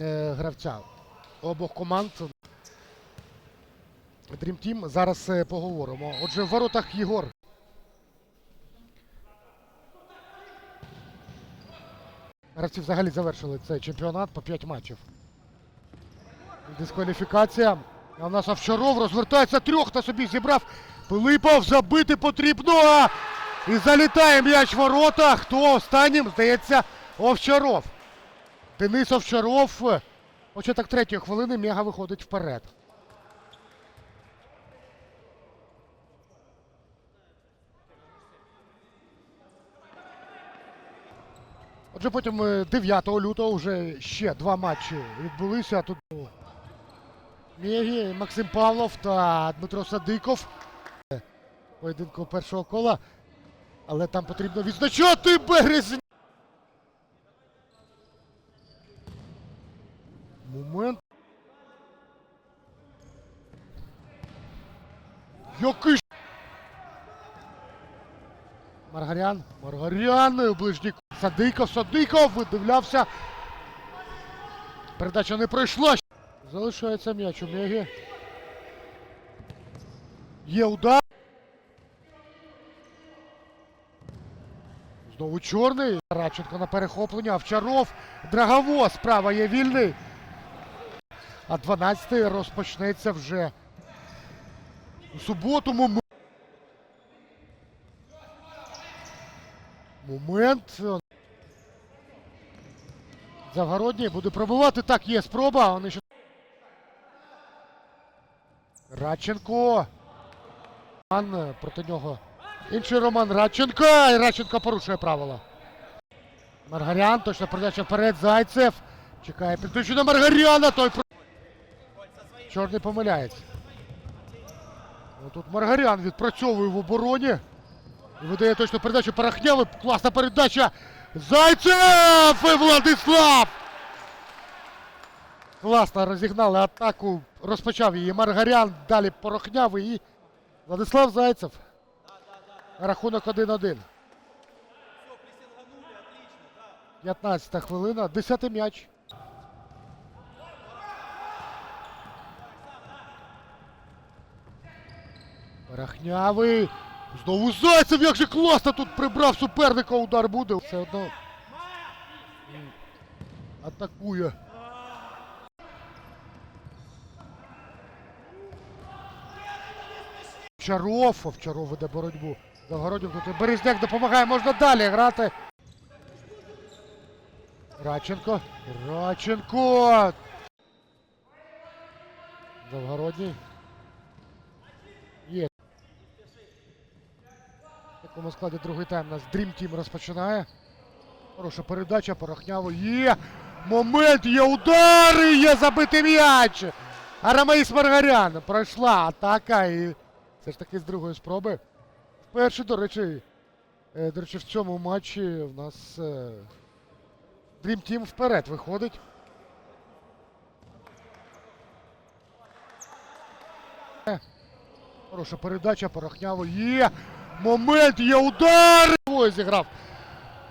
е, гравця обох команд. Team. Зараз е, поговоримо. Отже, в воротах Єгор. Гравці взагалі завершили цей чемпіонат по 5 матчів. Дискваліфікація. А у нас Овчаров розвертається трьох на собі зібрав. Пилипов забити потрібно. І залітає м'яч в ворота. Хто останнім? Здається, Овчаров. Денис Овчаров. Початок третьої хвилини Мега виходить вперед. Отже, потім е, 9 лютого вже ще два матчі відбулися. Тут Мегі, Максим Павлов та Дмитро Садиков. Поєдинку першого кола. Але там потрібно відзначати березня. Момент. Який ж... Маргарян. Маргарян. Ближній. Садиков. Садиков. Видивлявся. Передача не пройшла. Залишається м'яч у Мегі. Є удар. Знову чорний. Радченко на перехоплення. Овчаров. Драговоз. Справа є вільний. А 12-й розпочнеться вже у суботу. Момент. Момент. Завгородній буде пробивати. Так, є спроба. Вони ще... Радченко. Роман проти нього. Інший Роман Радченко. І Радченко порушує правила. Маргарян. Точно передача вперед. Зайцев. Чекає підключення Маргаряна. Той. Чорний помиляється. Ну, тут Маргарян відпрацьовує в обороні. І видає точно передачу Порохнявий. Класна передача. Зайцев! І Владислав! Класно розігнали атаку. Розпочав її Маргарян. Далі Порохнявий і Владислав Зайцев. Рахунок 1-1. 15 хвилина. 10 м'яч. Порохнявий. Знову Зайцев, як же класно тут прибрав суперника, удар буде. Все одно. Атакує. Овчаров, Овчаров веде боротьбу. Завгороднім тут Березняк допомагає, можна далі грати. Радченко. Радченко. Завгородній. Є. В такому складі другий тайм нас Dream Team розпочинає. Хороша передача, порохняво. Є! Момент, є удари, є забитий м'яч! Арамаїс Маргарян пройшла атака і все ж таки з другої спроби. Вперше, до речі, е, до речі, в цьому матчі в нас е, Dream Team вперед виходить. Е, Хороша передача, порохняво. Є! Момент, є удар! Ой, зіграв.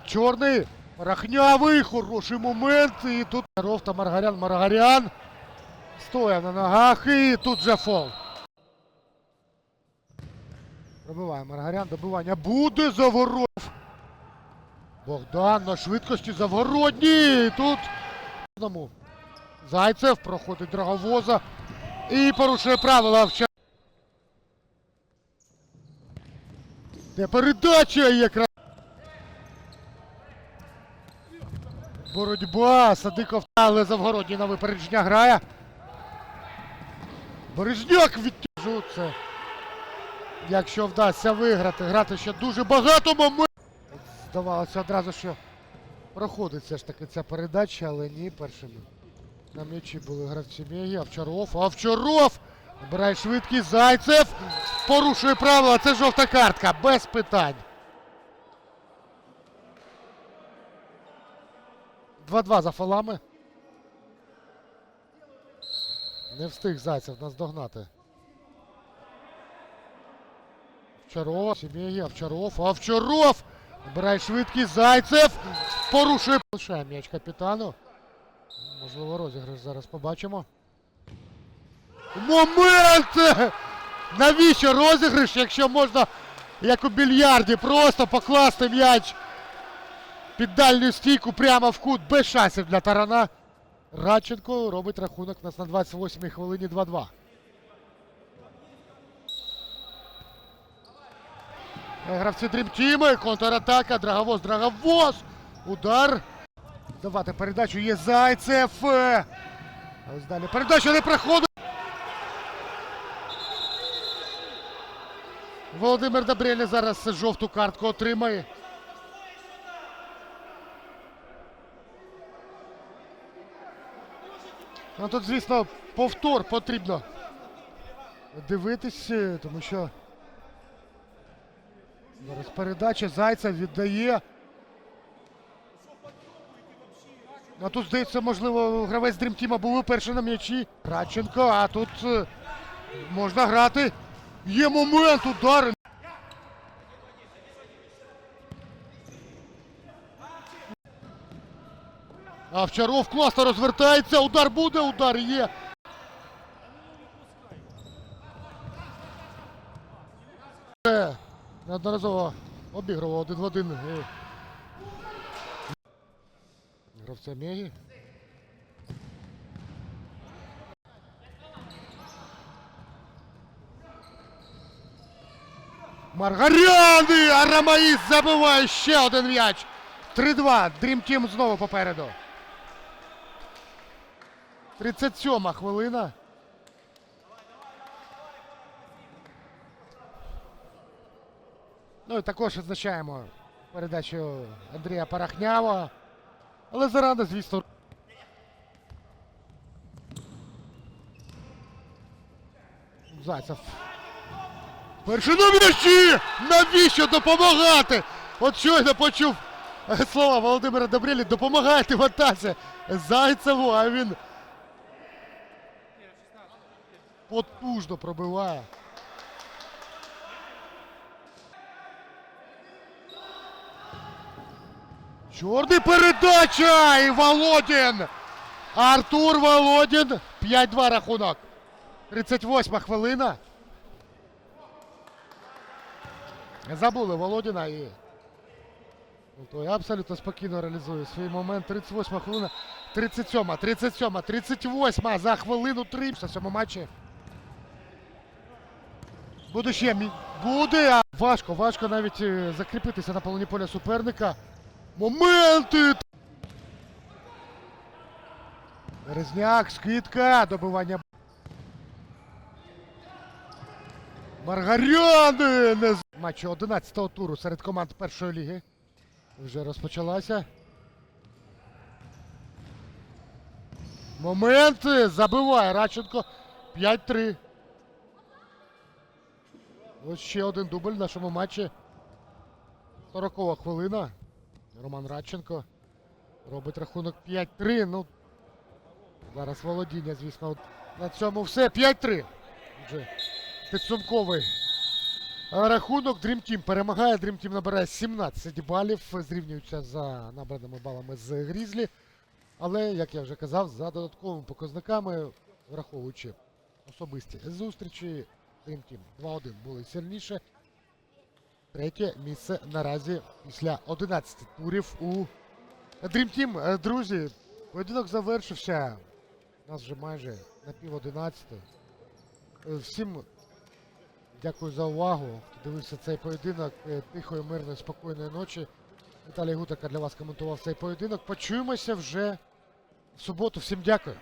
Чорний, порохнявий, хороший момент. І тут Ров та Маргарян. Маргарян. Стоя на ногах і тут же фол. Пробиває Маргарян, добивання буде заворот. Богдан на швидкості Завгородній. І Тут. Зайцев проходить драговоза і порушує правила передача якраз. Боротьба. Садиков, але Завгородній на випередження грає. Бережняк відтяжу це. Якщо вдасться виграти, грати ще дуже багато моментів. Здавалося одразу, що проходить все ж таки ця передача, але ні, першими. На м'ячі були гравці Мегі, Овчаров, Овчаров! Набирає швидкість, Зайцев! Порушує правила, це жовта картка, без питань. 2-2 за фолами. Не встиг Зайцев нас догнати. Овчаров, Сім'єє, Овчаров, Овчаров! Набирає швидкість, Зайцев! Порушує. Лишає м'яч капітану. Можливо, розіграш зараз побачимо. Момент! Навіщо розіграш, якщо можна, як у більярді, просто покласти м'яч під дальню стійку прямо в кут без шансів для Тарана. Радченко робить рахунок у нас на 28-й хвилині 2-2. Гравці дрімтіми, контратака, Драговоз, Драговоз, удар. Давати передачу є Зайцев. Ось далі передача не проходить. Володимир Добрєль зараз жовту картку отримає. Ну тут, звісно, повтор потрібно дивитись, тому що зараз передача Зайцев віддає. А тут, здається, можливо, гравець Дрімтіма був перший на м'ячі. Радченко, а тут е, можна грати. Є момент, удар. А Овчаров класно розвертається. Удар буде, удар є. Е, Неодноразово обігрував один в один. е, Гравця Мегі. Маргаряни! А Рамаїс забиває ще один м'яч. 3-2. Дрім Тім знову попереду. 37 хвилина. Ну і також відзначаємо передачу Андрія Парахнява. Але зарано, звісно. Зайцев. Перший м'ячі! Навіщо допомагати? От щойно почув е, слова Володимира Добрєлі. Допомагайте в атаці Зайцеву, а він потужно пробиває. Чорний передача! І Володін! Артур Володін. 5-2 рахунок. 38 хвилина. Забули Володіна і. Ну, Той абсолютно спокійно реалізує свій момент. 38 хвилина. 37, 37, 38 за хвилину 3 в цьому матчі. Буде ще буде. а Важко, важко навіть е, закріпитися на полоні поля суперника. Моменти! Березняк, скидка, добивання. Маргаряни! Матчу 11-го туру серед команд першої ліги. Вже розпочалася. Моменти! Забиває Радченко. 5-3. Ось ще один дубль в нашому матчі. 40 хвилина. Роман Радченко робить рахунок 5-3. Ну, зараз володіння, звісно. На цьому все. 5-3. Вже підсумковий рахунок. Dream Team перемагає. Dream Team набирає 17 балів. Зрівнюються за набраними балами з Грізлі. Але, як я вже казав, за додатковими показниками, враховуючи особисті зустрічі, Dream Team 2-1 були сильніше. Третє місце наразі після 11 турів у Dream Team. Е, Друзі, поєдинок завершився. У нас вже майже на пів 11. Всім дякую за увагу. Хто дивився цей поєдинок. Е, Тихої, мирної, спокійної ночі. Віталій Гутака для вас коментував цей поєдинок. Почуємося вже в суботу. Всім дякую.